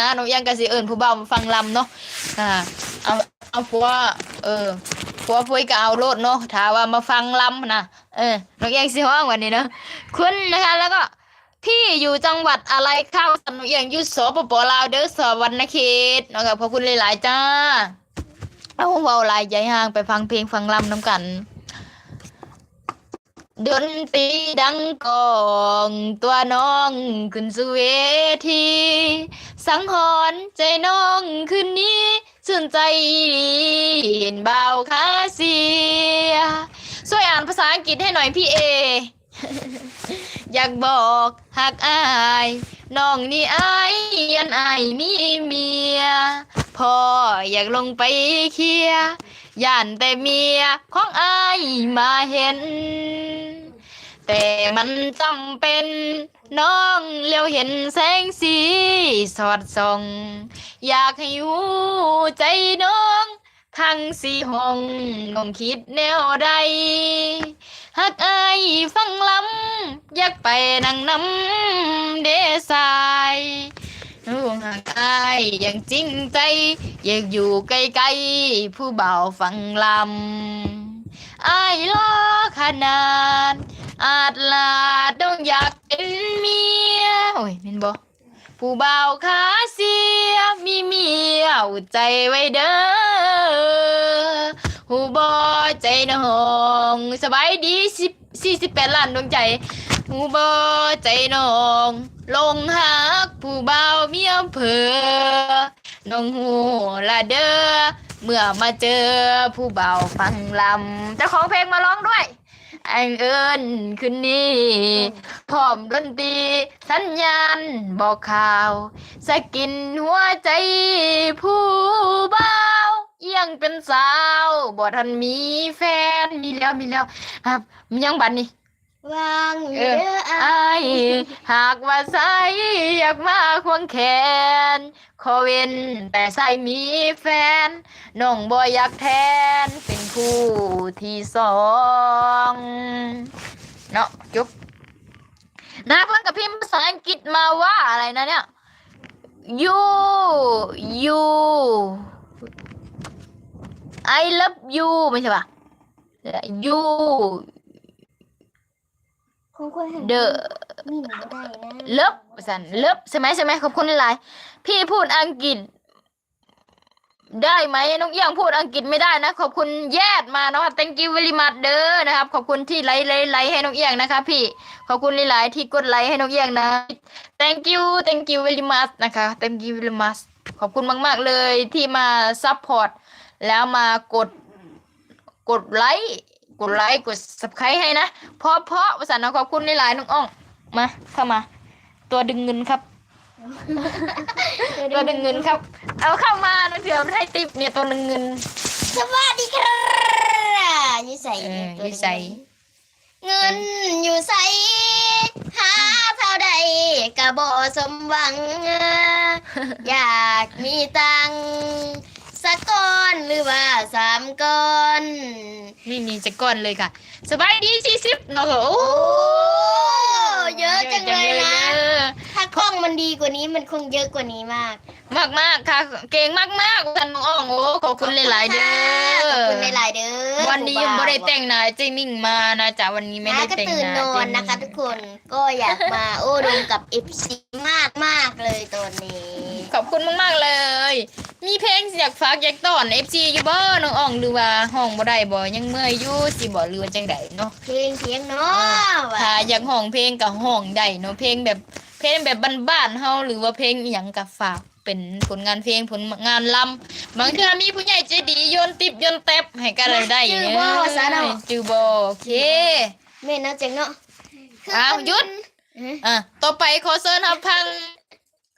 นะน้องยังก็สิเอิ้นผู้เบามาฟังลำเนาะอ่าเอาเอาผัวเออผัวพุยก็เอาโลดเนาะถ้าว่ามาฟังลำนะเออน้องยังสิฮ้องวันนี้เนาะคุณนะคะแล้วก็พี่อยู่จังหวัดอะไรข้าวสันอย่างยุสปปลาวเด้อสวรรณเขตนะครับขอบคุณหลายๆจ้าเอาเว้าลายใจห่างไปฟังเพลงฟังลำน้ำกัน ดนตรีดังกองตัวน้องขึ้นสู่เวที สังหรณ์ใจน้องคืนนี้ชื่นใจดีเห็นเบาคาเซียช่วยอ่านภาษาอังกฤษให้หน่อยพี่เอ อยากบอกหักอายน้องนี่อายยันอายมีเมียพ่ออยากลงไปเคลียร์ย่านแต่เมียของอายมาเห็น แต่มันจำเป็นน้องเลี้ยวเห็นแสงสีสอดส่อง อยากให้หูใจน้อง ทั้งสี่ห้องน้องคิดแนวใดหักอายฟังลำอยากไปนั่งน้ำเดสายน้องหักอายอย่างจริงใจ อยากอยู่ใกล้ๆผู้เบาฟังลำอายลอขนาดอาจลา ผู้เบาขาเสียมีเมียเอาใจไว้เด้อหูบอใจน้องสบายดีสิบสี่สิบแปดล้านดวงใจหูบอใจน้อง ลงหักผู้เบาเมียอำเภอน้องหูละเด้อเมื่อมาเจอผู้เบาฟังลำเจ้าของเพลงมาร้องด้วย อังเอิญคืนนี้พร้อมดนตรีสัญญาณบอกข่าวสกินหัวใจผู้บ่าวยังเป็นสาวบ่ทันมีแฟนมีแล้วมีแล้วครับยังบัดนี้ วางอเอยู่อเด้ออะอายหากว่าใสอยากมาควงแขน ขอเว้นแต่ใสมีแฟนน้องบ่อยากแทนเป็นผู้ที่สองเนาะจบนะเพื่อนกับพิมพ์ภาษาอังกฤษมาว่าอะไรนะเนี่ย you you I love you ไม่ใช่ปะ you คงควรเห็น the มีหนูได้นะเลิฟสันเลิฟใช่ไหมใช่ไหมขอบคุณหลายๆพี่พูดอังกฤษ ได้ไหมน้องเอี้ยงพูดอังกฤษไม่ได้นะ ขอบคุณแยดมาเนาะ thank you very much เด้อนะครับ ขอบคุณที่ไลค์ไลค์ไลค์ให้น้องเอี้ยงนะคะ พี่ ขอบคุณหลายๆที่กดไลค์ให้น้องเอี้ยงนะ thank you thank you very much นะคะ thank you very much ขอบคุณมาก ๆ เลยที่มา support แล้วมากดกดไลค์ กดไลค์กด subscribe ให้นะเพราะเพราะภาษาเนาะขอบคุณหลายๆน้องอ่องมาเข้ามา ตัวดึงเงินครับ ตัวดึงเงินครับ เอาเข้ามาน้องเสือไม่ให้ติปเนี่ยตัวดึงเงินสวัสดีครับอยู่ใส่เออตัวอยู่ใส่เงินอยู่ใส่หาเท่าใดกะบ่สมหวัง อยากมีตังค์สักก้อนหรือว่าสามก้อน นี่มีจะก้อนเลยค่ะ สบายดีสี่สิบเนาะโอ้โอ้เยอะจังเลยนะ ถ้ากล้องมันดีกว่านี้มันคงเยอะกว่านี้มาก มากมากๆค่ะ เก่งมากมากๆกันน้องอ่องโอ้ขอบคุณหลายๆเด้ขอบอคุณหลายๆเด้อวันนี้ยังไม่ได้แต่งหน้าเจมิ่งมานะจ๊ะวันนี้ไม่น้าได้ก็แต่งตื่นหน้านอนนะคะเจทุมิ่กงคนก็อยากมาโอ้ดมกับเอฟซีมากมากๆเลยตอนนี้ขอบคุณมากๆเลย มีเพลงอยากฝากอยากต้อน FC อยู่บ่น้องอ่องหรือว่าห้องบ่ได้บ่ยังเมื่อยอยู่สิบ่หรือว่าจังไดเนาะเพลงเสียงเนาะถ้าอยากห้องเพลงก็ห้องได้เนาะเพลงแบบ เพลงแบบบ้านๆเฮาหรือว่าเพลงอีหยังก็ฝากเป็นผลงานเพลงผลงานลำบางเทื่อมีผู้ใหญ่ใจดีโยนติบโยนเต็บให้กันได้อยู่จือบ่สาเนาะ จือบ่โอเคแม่นนะจังเนาะอ้าวหยุดเอ๊ะอะ ต่อไปขอเชิญรับฟัง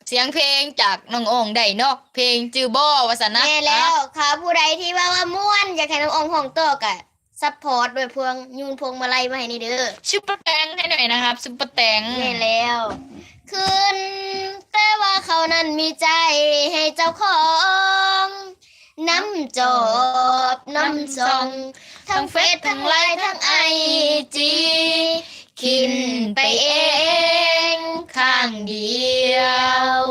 เสียงเพลงจากน้องอ่องได้เนาะ เพลงจือบ่ว่าซั่นนะแม่แล้วค่ะผู้ใดที่ว่าว่าม่วนอยากให้น้องอองห้องโตกะซัพพอร์ตด้วยพวงยูนพวงมาลัยมาให้นี่เด้อ ซุปเปอร์แตงให้หน่อยนะครับซุปเปอร์แตงแม่แล้ว คืน แต่ว่าเขานั้นมีใจให้เจ้าของน้ำจอบน้ำซองทั้งเฟซทั้งไลน์ทั้งไอจีกินไปเอง ข้างเดียว